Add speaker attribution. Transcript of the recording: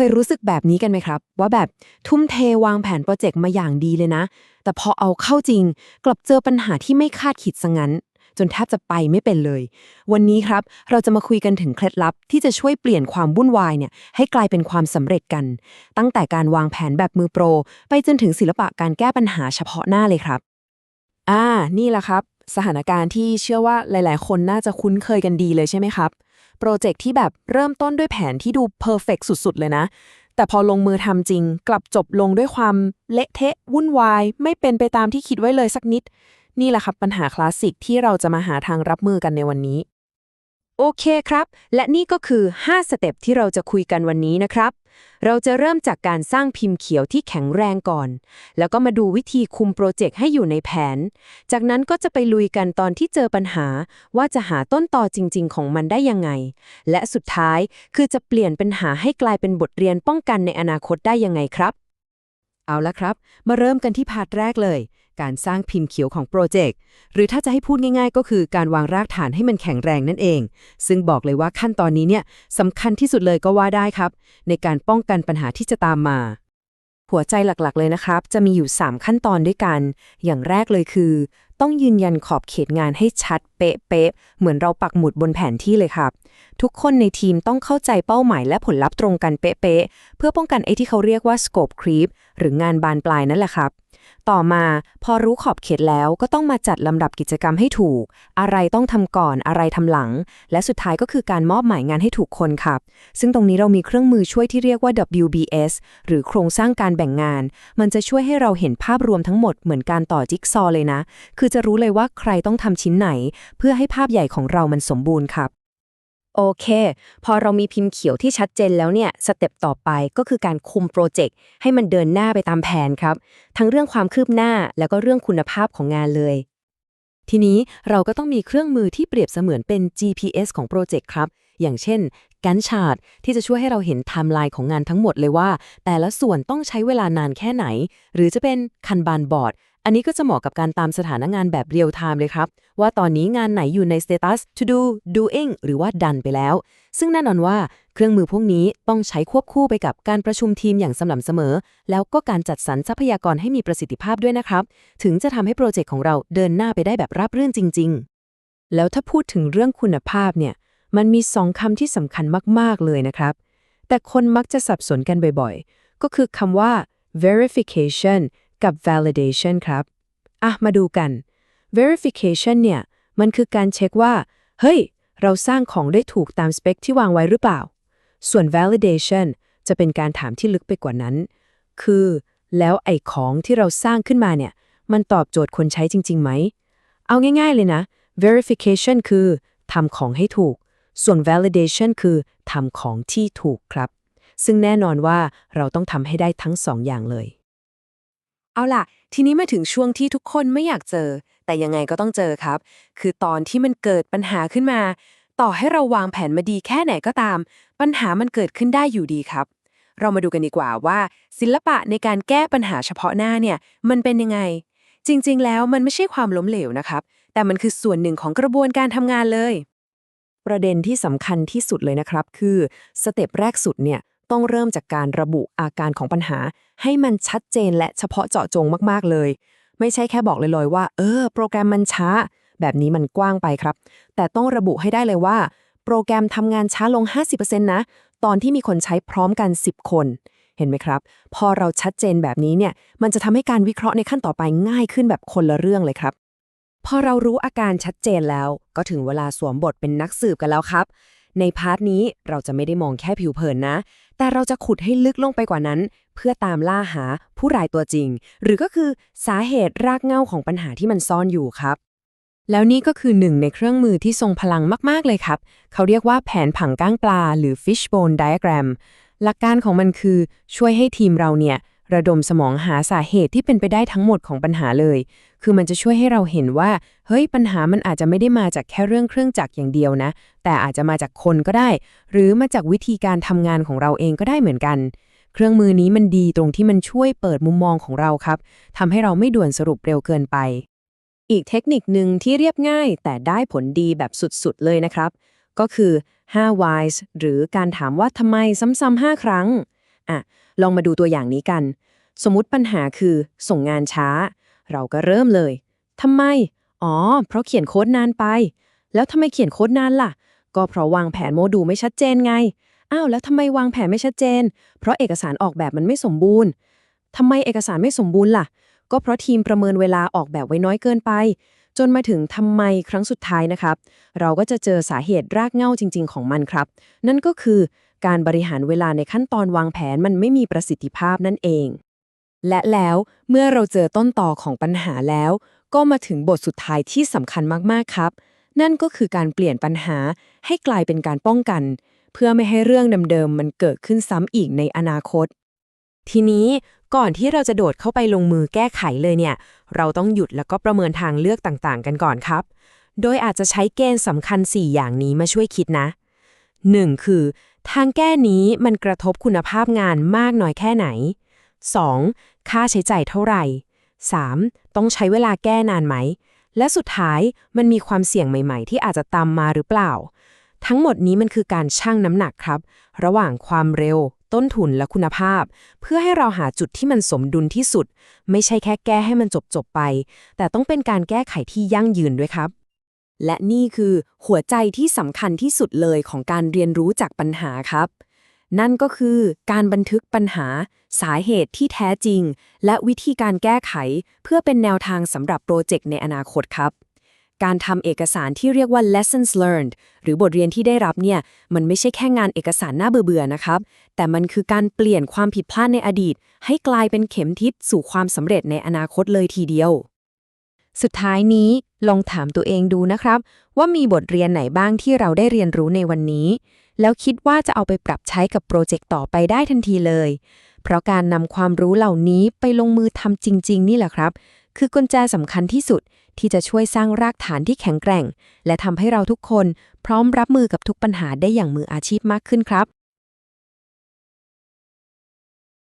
Speaker 1: เคยรู้สึกแบบนี้กันไหมครับ ว่าแบบทุ่มเทวางแผนโปรเจกต์มาอย่างดีเลยนะ แต่พอเอาเข้าจริง กลับเจอปัญหาที่ไม่คาดคิดซะงั้น จนแทบจะไปไม่เป็นเลย วันนี้ครับเราจะมาคุยกันถึงเคล็ดลับ ที่จะช่วยเปลี่ยนความวุ่นวายเนี่ยให้กลายเป็นความสำเร็จกัน ตั้งแต่การวางแผนแบบมือโปร ไปจนถึงศิลปะการแก้ปัญหาเฉพาะหน้าเลยครับอ่านี่แหละครับ สถานการณ์ที่เชื่อว่าหลาย ๆ คนน่าจะคุ้นเคยกันดีเลยใช่ไหมครับ โปรเจกต์ที่แบบเริ่มต้นด้วยแผนที่ดูเพอร์เฟกสุดๆ เลยนะ แต่พอลงมือทำจริง กลับจบลงด้วยความเละเทะ วุ่นวาย ไม่เป็นไปตามที่คิดไว้เลยสักนิด นี่แหละครับปัญหาคลาสสิกที่เราจะมาหาทางรับมือกันในวันนี้ โอเคครับ และนี่ก็คือ 5 สเต็ปที่เราจะคุยกันวันนี้นะครับ เราจะเริ่มจากการสร้างพิมพ์เขียวที่แข็งแรงก่อน แล้วก็มาดูวิธีคุมโปรเจกต์ให้อยู่ในแผน จากนั้นก็จะไปลุยกันตอนที่เจอปัญหา ว่าจะหาต้นตอจริง ๆ ของมันได้ยังไง และสุดท้ายคือจะเปลี่ยนปัญหาให้กลายเป็นบทเรียนป้องกันในอนาคตได้ยังไงครับ เอาละครับ มาเริ่มกันที่พาร์ทแรกเลย การสร้างพิมพ์เขียวของโปรเจกต์ หรือถ้าจะให้พูดง่ายๆ ก็คือการวางรากฐานให้มันแข็งแรงนั่นเอง ซึ่งบอกเลยว่าขั้นตอนนี้เนี่ยสำคัญที่สุดเลยก็ว่าได้ครับ ในการป้องกันปัญหาที่จะตามมา หัวใจหลักๆ เลยนะครับ จะมีอยู่ 3 ขั้นตอนด้วยกัน อย่างแรกเลยคือ ต้องยืนยันขอบเขตงานให้ชัดเป๊ะๆเหมือนเราปักหมุดบนแผนที่เลยครับ ทุกคนในทีมต้องเข้าใจเป้าหมายและผลลัพธ์ตรงกันเป๊ะๆเพื่อป้องกันไอ้ที่เขาเรียกว่า scope creep หรืองานบานปลายนั่นแหละครับ ต่อมาพอรู้ขอบเขตแล้วก็ต้องมาจัดลำดับกิจกรรมให้ถูก อะไรต้องทำก่อนอะไรทำหลัง และสุดท้ายก็คือการมอบหมายงานให้ถูกคนครับ ซึ่งตรงนี้เรามีเครื่องมือช่วยที่เรียกว่า WBS หรือโครงสร้างการแบ่งงาน มันจะช่วยให้เราเห็นภาพรวมทั้งหมดเหมือนการต่อจิ๊กซอเลยนะ คือจะรู้เลยว่าใครต้องทำชิ้นไหน เพื่อให้ภาพใหญ่ของเรามันสมบูรณ์ครับ โอเค พอเรามีพิมพ์เขียวที่ชัดเจนแล้วเนี่ยสเต็ปต่อไปก็คือการคุมโปรเจกต์ให้มันเดินหน้าไปตามแผนครับ ทั้งเรื่องความคืบหน้าแล้วก็เรื่องคุณภาพของงานเลย ทีนี้เราก็ต้องมีเครื่องมือที่เปรียบเสมือนเป็น GPS ของโปรเจกต์ครับ อย่างเช่น Gantt chart ที่จะช่วยให้เราเห็นไทม์ไลน์ของงานทั้งหมดเลยว่า แต่ละส่วนต้องใช้เวลานานแค่ไหน หรือจะเป็นคันบานบอร์ด อันนี้ก็จะเหมาะกับการตามสถานงานแบบเรียลไทม์เลยครับ ว่าตอนนี้งานไหนอยู่ในสเตตัส to do doing หรือว่า done ไปแล้ว ซึ่งแน่นอนว่าเครื่องมือพวกนี้ต้องใช้ควบคู่ไปกับการประชุมทีมอย่างสม่ำเสมอ แล้วก็การจัดสรรทรัพยากรให้มีประสิทธิภาพด้วยนะครับ ถึงจะทำให้โปรเจกต์ของเราเดินหน้าไปได้แบบราบรื่นจริง ๆ แล้วถ้าพูดถึงเรื่องคุณภาพเนี่ยมันมีสองคำที่สำคัญมาก ๆ เลยนะครับ แต่คนมักจะสับสนกันบ่อย ๆ ก็คือคำว่า verification กับ validation ครับ อะ มาดูกัน verification เนี่ย มันคือการเช็คว่า เฮ้ย เราสร้างของได้ถูกตามสเปคที่วางไว้หรือเปล่า ส่วน validation จะเป็นการถามที่ลึกไปกว่านั้น คือ แล้วไอ้ของที่เราสร้างขึ้นมาเนี่ย มันตอบโจทย์คนใช้จริงๆไหม เอาง่ายๆเลยนะ verification คือทำของให้ถูก ส่วน validation คือทำของที่ถูกครับ ซึ่งแน่นอนว่าเราต้องทำให้ได้ทั้งสองอย่างเลย เอาล่ะ ทีนี้มาถึงช่วงที่ทุกคนไม่อยากเจอ แต่ยังไงก็ต้องเจอครับ คือตอนที่มันเกิดปัญหาขึ้นมา ต่อให้เราวางแผนมาดีแค่ไหนก็ตาม ปัญหามันเกิดขึ้นได้อยู่ดีครับ เรามาดูกันดีกว่าว่า ศิลปะในการแก้ปัญหาเฉพาะหน้าเนี่ยมันเป็นยังไง จริง ๆ แล้วมันไม่ใช่ความล้มเหลวนะครับ แต่มันคือส่วนหนึ่งของกระบวนการทำงานเลย ประเด็นที่สำคัญที่สุดเลยนะครับ คือสเต็ปแรกสุดเนี่ย ต้องเริ่มจากการระบุอาการของปัญหา ให้มันชัดเจนและเฉพาะเจาะจงมากๆเลย ไม่ใช่แค่บอกลอยๆว่า เออ โปรแกรมมันช้า แบบนี้มันกว้างไปครับ แต่ต้องระบุให้ได้เลยว่า โปรแกรมทำงานช้าลง 50%นะ ตอนที่มีคนใช้พร้อมกัน 10 คน เห็นไหมครับ พอเราชัดเจนแบบนี้เนี่ย มันจะทำให้การวิเคราะห์ในขั้นต่อไปง่ายขึ้นแบบคนละเรื่องเลยครับ พอเรารู้อาการชัดเจนแล้ว ก็ถึงเวลาสวมบทเป็นนักสืบกันแล้วครับในพาร์ทนี้เราจะไม่ได้มองแค่ผิวเผินนะ แต่เราจะขุดให้ลึกลงไปกว่านั้น เพื่อตามล่าหาผู้รายตัวจริง หรือก็คือสาเหตุรากเหง้าของปัญหาที่มันซ่อนอยู่ครับ แล้วนี่ก็คือหนึ่งในเครื่องมือที่ทรงพลังมาก ๆ เลยครับ เขาเรียกว่าแผนผังก้างปลา หรือ fishbone diagram หลักการของมันคือช่วยให้ทีมเราเนี่ย ระดมสมองหาสาเหตุที่เป็นไปได้ทั้งหมดของปัญหาเลย คือมันจะช่วยให้เราเห็นว่า เฮ้ย ปัญหามันอาจจะไม่ได้มาจากแค่เรื่องเครื่องจักรอย่างเดียวนะ แต่อาจจะมาจากคนก็ได้ หรือมาจากวิธีการทำงานของเราเองก็ได้เหมือนกัน เครื่องมือนี้มันดีตรงที่มันช่วยเปิดมุมมองของเราครับทำให้เราไม่ด่วนสรุปเร็วเกินไป อีกเทคนิคหนึ่งที่เรียบง่าย แต่ได้ผลดีแบบสุดๆเลยนะครับ ก็คือ5 whys หรือการถามว่าทำไมซ้ำๆ5 ครั้งอะ ลองมาดูตัวอย่างนี้กัน สมมติปัญหาคือส่งงานช้า เราก็เริ่มเลยทำไม อ๋อ เพราะเขียนโค้ดนานไป แล้วทำไมเขียนโค้ดนานล่ะ ก็เพราะวางแผนโมดูลไม่ชัดเจนไง อ้าว แล้วทำไมวางแผนไม่ชัดเจน เพราะเอกสารออกแบบมันไม่สมบูรณ์ทำไมเอกสารไม่สมบูรณ์ล่ะ ก็เพราะทีมประเมินเวลาออกแบบไว้น้อยเกินไป จนมาถึงทำไมครั้งสุดท้ายนะครับ เราก็จะเจอสาเหตุรากเหง้าจริง ๆ ของมันครับ นั่นก็คือ การบริหารเวลาในขั้นตอนวางแผนมันไม่มีประสิทธิภาพนั่นเอง และแล้วเมื่อเราเจอต้นต่อของปัญหาแล้ว ก็มาถึงบทสุดท้ายที่สำคัญมากๆครับ นั่นก็คือการเปลี่ยนปัญหาให้กลายเป็นการป้องกัน เพื่อไม่ให้เรื่องเดิมๆมันเกิดขึ้นซ้ำอีกในอนาคต ทีนี้ก่อนที่เราจะโดดเข้าไปลงมือแก้ไขเลยเนี่ย เราต้องหยุดแล้วก็ประเมินทางเลือกต่างๆ กันก่อนครับ โดยอาจจะใช้เกณฑ์สำคัญ 4 อย่างนี้มาช่วยคิดนะ 1. คือ ทางแก้นี้มันกระทบคุณภาพงานมากน้อยแค่ไหน 2. ค่าใช้จ่ายเท่าไหร่ 3. ต้องใช้เวลาแก้นานไหม และสุดท้ายมันมีความเสี่ยงใหม่ๆ ที่อาจจะตามมาหรือเปล่า ทั้งหมดนี้มันคือการชั่งน้ำหนักครับ ระหว่างความเร็ว ต้นทุนและคุณภาพ เพื่อให้เราหาจุดที่มันสมดุลที่สุด ไม่ใช่แค่แก้ให้มันจบๆไป แต่ต้องเป็นการแก้ไขที่ยั่งยืนด้วยครับ และนี่คือหัวใจที่สำคัญที่สุดเลยของการเรียนรู้จากปัญหาครับ นั่นก็คือการบันทึกปัญหา สาเหตุที่แท้จริง และวิธีการแก้ไข เพื่อเป็นแนวทางสำหรับโปรเจกต์ในอนาคตครับ การทำเอกสารที่เรียกว่า lessons learned หรือบทเรียนที่ได้รับเนี่ย มันไม่ใช่แค่งานเอกสารหน่าเบื่อๆนะครับ แต่มันคือการเปลี่ยนความผิดพลาดในอดีต ให้กลายเป็นเข็มทิศสู่ความสำเร็จในอนาคตเลยทีเดียว สุดท้ายนี้ลองถามตัวเองดูนะครับ ว่ามีบทเรียนไหนบ้างที่เราได้เรียนรู้ในวันนี้ แล้วคิดว่าจะเอาไปปรับใช้กับโปรเจกต์ต่อไปได้ทันทีเลย เพราะการนำความรู้เหล่านี้ไปลงมือทำจริง ๆ นี่แหละครับ คือกุญแจสำคัญที่สุดที่จะช่วยสร้างรากฐานที่แข็งแกร่ง และทำให้เราทุกคนพร้อมรับมือกับทุกปัญหาได้อย่างมืออาชีพมากขึ้นครับ